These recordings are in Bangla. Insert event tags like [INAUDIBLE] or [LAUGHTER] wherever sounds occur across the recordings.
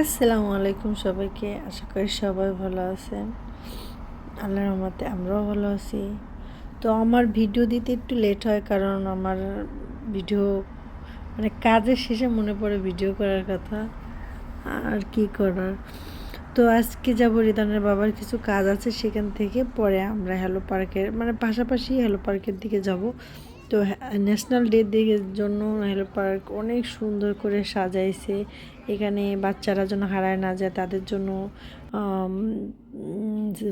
আসসালামু আলাইকুম সবাইকে। আশা করি সবাই ভালো আছেন। আল্লাহর রহমতে আমরাও ভালো আছি। তো আমার ভিডিও দিতে একটু লেট হয় কারণ আমার ভিডিও মানে কাজের শেষে মনে পড়ে ভিডিও করার কথা। আর কি করার? তো আজকে যাব রিদানের বাবার কিছু কাজ আছে সেখান থেকে পরে আমরা হ্যালো পার্কের মানে পাশাপাশি হ্যালো পার্কের দিকে যাব। তো ন্যাশনাল ডে দিকের জন্য হ্যালো পার্ক অনেক সুন্দর করে সাজাইছে। এখানে বাচ্চারা যেন হারায় না যায়, তাদের জন্য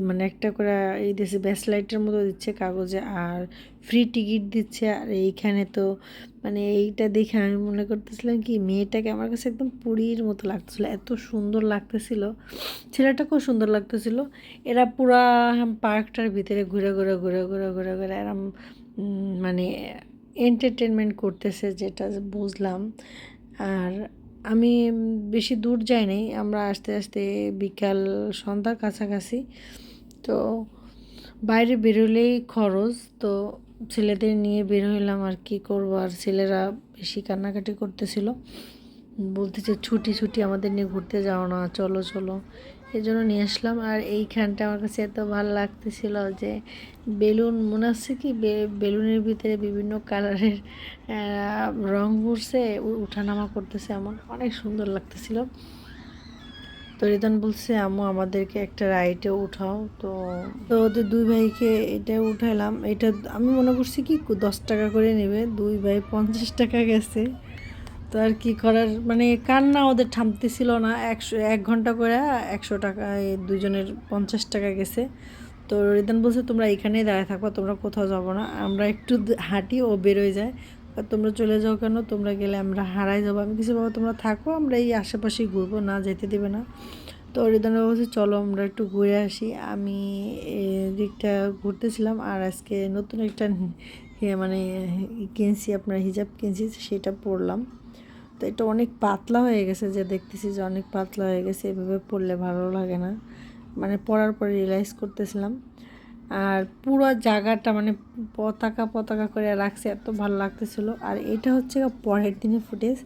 মানে একটা করে এই দেশে ব্যাসলাইটের মতো দিচ্ছে কাগজে আর ফ্রি টিকিট দিচ্ছে। আর এইখানে তো মানে এইটা দেখে আমি মনে করতেছিলাম কি, মেয়েটাকে আমার কাছে একদম পুরীর মতো লাগতেছিলো, এত সুন্দর লাগতেছিল। ছেলেটাকেও সুন্দর লাগতেছিল। এরা পুরা পার্কটার ভিতরে ঘুরে ঘুরে ঘুরে ঘুরে ঘুরে ঘুরে এরম মানে এন্টারটেনমেন্ট করতেছে যেটা বুঝলাম। আর আমি বেশি দূর যাইনি আমরা আস্তে আস্তে বিকাল সন্ধ্যার কাছাকাছি। তো বাইরে বেরোলেই খরচ, তো ছেলেদের নিয়ে বের হইলাম আর কি করব, আর ছেলেরা বেশি কান্নাকাটি করতেছিল। বলতেছে ছুটি ছুটি আমাদের নিয়ে ঘুরতে যাও না, চলো চলো। এই জন্য নিয়ে আসলাম। আর এইখানটা আমার কাছে এত ভালো লাগতেছিল যে বেলুন, মনে হচ্ছে কি বেলুনের ভিতরে বিভিন্ন কালারের রং উঠছে উঠানামা করতেছে এমন। অনেক সুন্দর লাগতেছিল। তো রিদান বলছে, আম্মু, আমাদেরকে একটা রাইডে উঠাও। তো তো ওদের দুই ভাইকে এটা উঠাইলাম। এটা আমি মনে করছি কি দশ টাকা করে নেবে। দুই ভাই পঞ্চাশ টাকা গেছে। তো আর কি করার? মানে কান্না ওদের থামতেছিল না। একশো, এক ঘণ্টা করে একশো টাকা দুজনের পঞ্চাশ টাকা গেছে। তো রিদান বলছে, তোমরা এখানেই দাঁড়ায় থাকো, তোমরা কোথাও যাব না। আমরা একটু হাঁটি, ও বেরোয় যায়। তোমরা চলে যাও কেন? তোমরা গেলে আমরা হারাই যাব। আমি কিছু বাবা তোমরা থাকো, আমরা এই আশেপাশেই ঘুরবো, না যেতে দেবে না। তো রিদান বলছে, চলো, আমরা একটু ঘুরে আসি। আমি দিকটা ঘুরতেছিলাম, আর আজকে নতুন একটা মানে কিনছি, আপনার হিজাব কিনছি, সেটা পরলাম। তো এটা অনেক পাতলা হয়ে গেছে যে দেখতেছি যে অনেক পাতলা হয়ে গেছে, এভাবে পড়লে ভালো লাগে না। মানে পড়ার পরে রিয়েলাইজ করতেছিলাম। আর পুরো জায়গাটা মানে পতাকা পতাকা করে রাখছে, এত ভালো লাগতেছিল। আর এটা হচ্ছে পরের দিনে ফুটেজ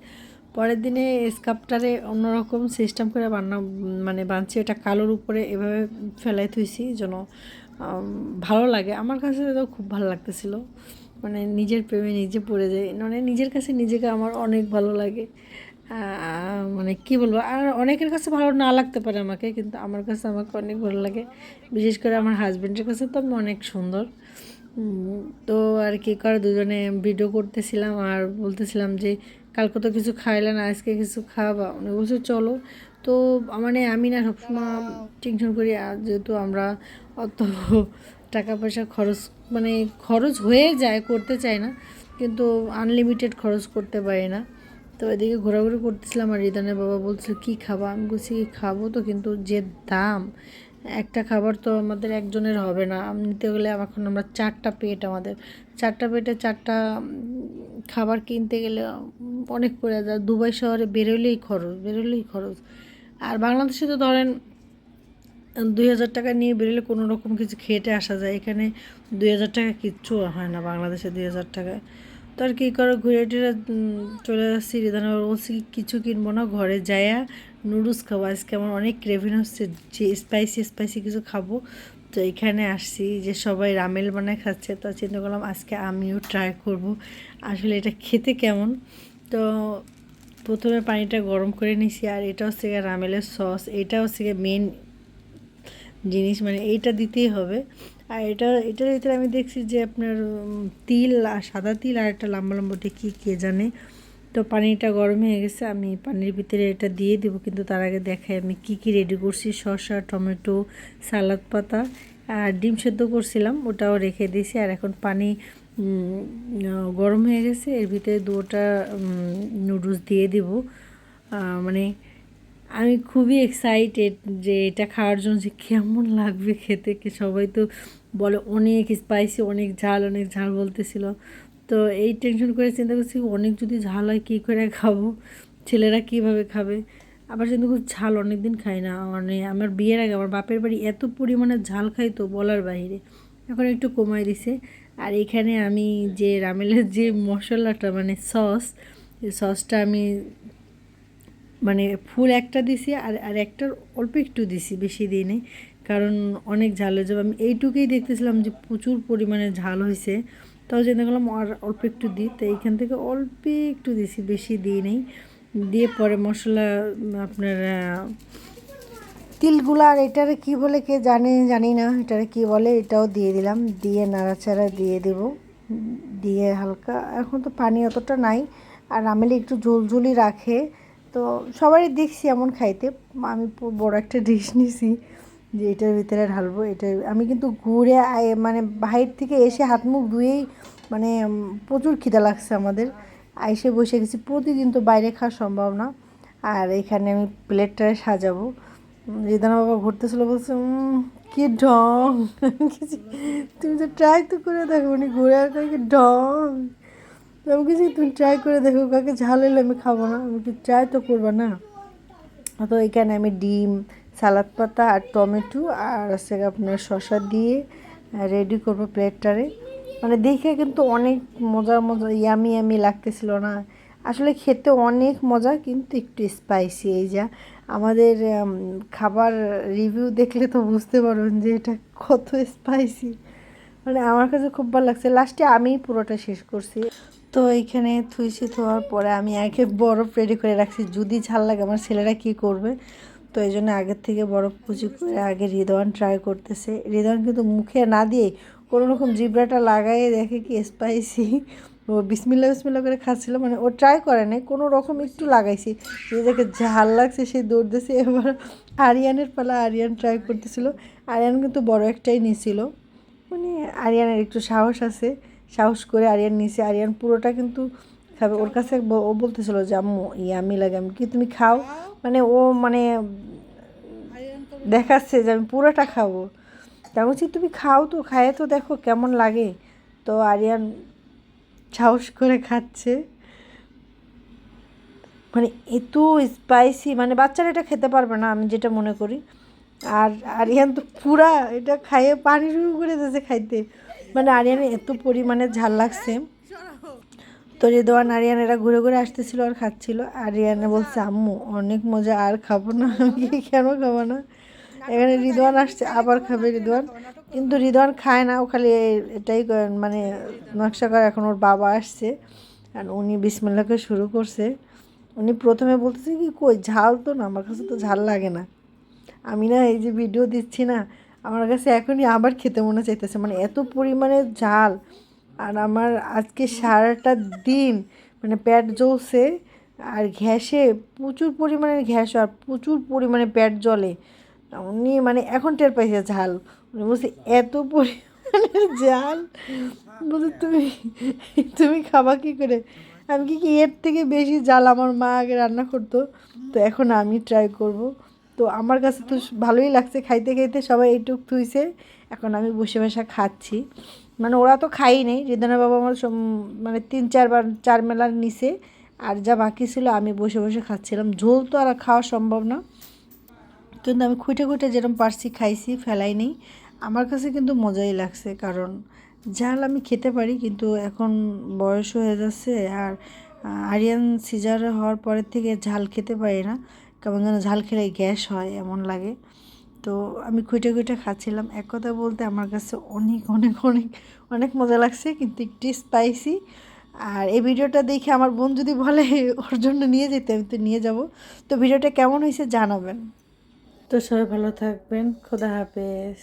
পরের দিনে স্কাপটারে অন্যরকম সিস্টেম করে বান্না মানে বানছি এটা কালোর উপরে এভাবে ফেলাই থুইছি যেন ভালো লাগে। আমার কাছে তো খুব ভালো লাগতেছিল। মানে নিজের প্রেমে নিজে পড়ে যায় মানে নিজের কাছে নিজেকে আমার অনেক ভালো লাগে। মানে কি বলব? আর অনেকের কাছে ভালো না লাগতে পারে আমাকে, কিন্তু আমার কাছে আমাকে অনেক ভালো লাগে। বিশেষ করে আমার হাজব্যান্ডের কাছে তো আমি অনেক সুন্দর। তো আর কি করে দুজনে ভিডিও করতেছিলাম আর বলতেছিলাম যে, কালকে তো কিছু খাইলে না, আজকে কিছু খাওয়াবা উনি বলছে, চলো। তো মানে আমি না সবসময় টেনশন করি যেহেতু আমরা অত টাকা পয়সা খরচ মানে খরচ হয়ে যায়, করতে চাই না, কিন্তু আনলিমিটেড খরচ করতে পারি না। তো এদিকে ঘোরাঘুরি করতেছিলাম আর রিদানের বাবা বলছিল, কী খাব? আমি বলছি কি খাব তো, কিন্তু যে দাম, একটা খাবার তো আমাদের একজনের হবে না। নিতে গেলে এখন আমরা চারটা পেট আমাদের। চারটা পেটে চারটা খাবার কিনতে গেলে অনেক পড়ে যায়। দুবাই শহরে বেরোলেই খরচ বেরোলেই খরচ। আর বাংলাদেশে তো ধরেন দুই হাজার টাকা নিয়ে বেরোলে কোনো রকম কিছু খেটে আসা যায়। এখানে দুই হাজার টাকা কিচ্ছু হয় না বাংলাদেশে দুই হাজার টাকায় তো আর কী করো, ঘুরে টুরে চলে যাচ্ছি। রিধানা বলছি কিছু কিনবো না, ঘরে যায়া নুডলস খাব। আজকে আমার অনেক ক্রেভিন হচ্ছে, যে স্পাইসি স্পাইসি কিছু খাব। তো এখানে আসছি, যে সবাই রামেল বানায় খাচ্ছে। তো চিন্তা করলাম, আজকে আমিও ট্রাই করব। আসলে এটা খেতে কেমন? তো প্রথমে পানিটা গরম করে নিছি, আর এটা হচ্ছে রামেলের সস এটা হচ্ছে মেন জিনিস মানে এইটা দিতেই হবে। আর এটা, এটার ভিতরে আমি দেখছি যে আপনার তিল আর সাদা তিল আর একটা লম্বা লম্বাটি কী, কে জানে। তো পানিটা গরম হয়ে গেছে, আমি পানির ভিতরে এটা দিয়ে দেবো, কিন্তু তার আগে দেখাই আমি কি কি রেডি করছি। শসা, টমেটো, সালাদ পাতা আর ডিম সেদ্ধ করছিলাম, ওটাও রেখে দিয়েছি। আর এখন পানি গরম হয়ে গেছে, এর ভিতরে দুটা নুডলস দিয়ে দিব। মানে আমি খুবই এক্সাইটেড যে এটা খাওয়ার জন্য যে কেমন লাগবে খেতে, কি সবাই তো বলে অনেক স্পাইসি অনেক ঝাল অনেক ঝাল বলতেছিল। তো এই টেনশন করে চিন্তা করছি অনেক যদি ঝাল হয় কী করে খাব, ছেলেরা কীভাবে খাবে? আবার কিন্তু ঝাল অনেক দিন খাই না মানে আমার বিয়ের আগে আমার বাপের বাড়ি এত পরিমাণে ঝাল খাই তো বলার বাইরে এখন একটু কমাই দিছে। আর এখানে আমি যে রামেলের যে মশলাটা মানে সস সসটা আমি মানে ফুল একটা দিছি আর আর একটার অল্প একটু দিছি বেশি দিই নেই। কারণ অনেক ঝাল হয়ে যাবে। আমি এইটুকুই দেখতেছিলাম যে প্রচুর পরিমাণে ঝাল হয়েছে তাও যে দেখলাম আর অল্প একটু দিই। তো এইখান থেকে অল্প একটু দিছি, বেশি দিই নেই। দিয়ে পরে মশলা আপনার তিলগুলা আর এটারে কি বলে কে জানে, জানি না। এটারে কি বলে এটাও দিয়ে দিলাম। দিয়ে নাড়াচাড়া দিয়ে দেব। দিয়ে হালকা। এখন তো পানি অতটা নাই। আর আমেলি একটু ঝোলঝুলি রাখে। তো সবারই দেখছি এমন খাইতে। আমি বড় একটা ডিশ নিছি যে এটার ভিতরে ঢালবো এটা আমি কিন্তু ঘুরে মানে বাহির থেকে এসে হাত মুখ ধুয়েই মানে প্রচুর খিদা লাগছে আমাদের। আইসে বসে গেছি প্রতিদিন তো বাইরে খাওয়া সম্ভব না। আর এখানে আমি প্লেটটারে সাজাবো। রিদানা বাবা ঘুরতেছিল বলছে "উম, কি ঢং? [LAUGHS] তুমি তো ট্রাই তো করে দেখো উনি ঘুরে আর কি ঢং? আমি কিছু তুমি ট্রাই করে দেখো, কাকে ঝাল এলে আমি খাব না। আমি কি ট্রাই তো করব না। তো এখানে আমি ডিম, সালাদ পাতা আর টমেটো আর হচ্ছে আপনার শসা দিয়ে রেডি করব প্লেটটারে। মানে দেখে কিন্তু অনেক মজা মজা ইয়ামি ইয়ামি লাগতেছিল না। আসলে খেতে অনেক মজা, কিন্তু একটু স্পাইসি এই যা। আমাদের খাবার রিভিউ দেখলে তো বুঝতে পারবেন যে এটা কত স্পাইসি মানে আমার কাছে খুব ভালো লাগছে। লাস্টে আমি পুরোটা শেষ করছি। তো এইখানে থুইছি থোয়ার পরে আমি আগে বরফ রেডি করে রাখছি। যদি ঝাল লাগে, আমার ছেলেরা কি করবে? তো এই জন্য আগের থেকে বরফ কুচি করে আগে হৃদওয়ান ট্রাই করতেছে। হৃদওয়ান কিন্তু মুখে না দিয়ে কোনো রকম জিব্রাটা লাগাই দেখে কি স্পাইসি ও বিসমিল্লা বিসমিল্লা করে খাচ্ছিল মানে ও ট্রাই করে নাই, কোনো রকম একটু লাগাইছি। যে দেখে ঝাল লাগছে, সে দৌড়তেছে এবার আরিয়ানের পালা আরিয়ান ট্রাই করতেছিল। আরিয়ান কিন্তু বড় একটাই নিয়েছিল মানে আরিয়ানের একটু সাহস আছে। সাহস করে আরিয়ান নিচে আরিয়ান পুরোটা কিন্তু খাবে। ওর কাছে ও বলতেছিল যে, আম্মু ইয়ামি লাগে আমি কি তুমি খাও? মানে ও মানে দেখাচ্ছে যে, আমি পুরোটা খাব। তা বলছি, তুমি খাও তো, খায়ে তো, দেখো কেমন লাগে। তো আরিয়ান সাহস করে খাচ্ছে। মানে এত স্পাইসি মানে বাচ্চারা এটা খেতে পারবে না, আমি যেটা মনে করি। আর আরিয়ান তো পুরা এটা খাইয়ে পানি শুরু করে দিয়েছে খাইতে। মানে আরিয়ানের এত পরিমাণে ঝাল লাগছে। তো রেদোয়ান আরিয়ান এরা ঘুরে ঘুরে আসতেছিল, আর খাচ্ছিল। আরিয়ানে বলছে, আম্মু, অনেক মজা, আর খাব না। কেন খাব না? এখানে রিদওয়ান আসছে, আবার খাবে রিদওয়ান। কিন্তু রিদওয়ান খায় না, ও খালি এটাই মানে নকশা করে। এখন ওর বাবা আসছে, আর উনি বিসমিল্লাকে শুরু করছে। উনি প্রথমে বলতেছে কি, কই, ঝাল তো না, আমার কাছে তো ঝাল লাগে না। আমি না এই যে ভিডিও দিচ্ছি না আমার কাছে এখনই আবার খেতে মনে চাইতেছে। মানে এত পরিমাণে ঝাল। আর আমার আজকে সারাটা দিন মানে পেট জ্বলছে আর ঘ্যাসে প্রচুর পরিমাণে ঘ্যাস আর প্রচুর পরিমাণে পেট জ্বলে। উনি মানে এখন টের পাইছে ঝাল। উনি বলছে, এত পরিমাণে ঝাল? বলছে, তুমি তুমি খাবা কী করে? আমি কি কি এর থেকে বেশি জাল আমার মা আগে রান্না করতো? তো এখন আমি ট্রাই করব। তো আমার কাছে তো ভালোই লাগছে, খাইতে খাইতে সবাই এইটুক থুইছে, এখন আমি বসে বসে খাচ্ছি। মানে ওরা তো খাই নেই রিদানা বাবা আমার মানে তিন চারবার, চার মেলার নিচে আর যা বাকি ছিল আমি বসে বসে খাচ্ছিলাম। ঝোল তো আর খাওয়া সম্ভব না, কিন্তু আমি খুঁটে খুঁটে যেরকম পারছি খাইছি ফেলাই নেই আমার কাছে কিন্তু মজাই লাগছে, কারণ ঝাল আমি খেতে পারি, কিন্তু এখন বয়স হয়ে যাচ্ছে, আর আরিয়ান সিজার হওয়ার পরের থেকে ঝাল খেতে পারি না। কেমন যেন ঝাল খেলে গ্যাস হয়, এমন লাগে। তো আমি খুঁটে খুঁটে খাচ্ছিলাম। এক কথা বলতে আমার কাছে অনেক অনেক অনেক অনেক মজা লাগছে, কিন্তু একটু স্পাইসি আর এই ভিডিওটা দেখে আমার বোন যদি বলে ওর জন্য নিয়ে যেতে, আমি তো নিয়ে যাব। তো ভিডিওটা কেমন হয়েছে জানাবেন। তো সবাই ভালো থাকবেন। খোদা হাফেজ।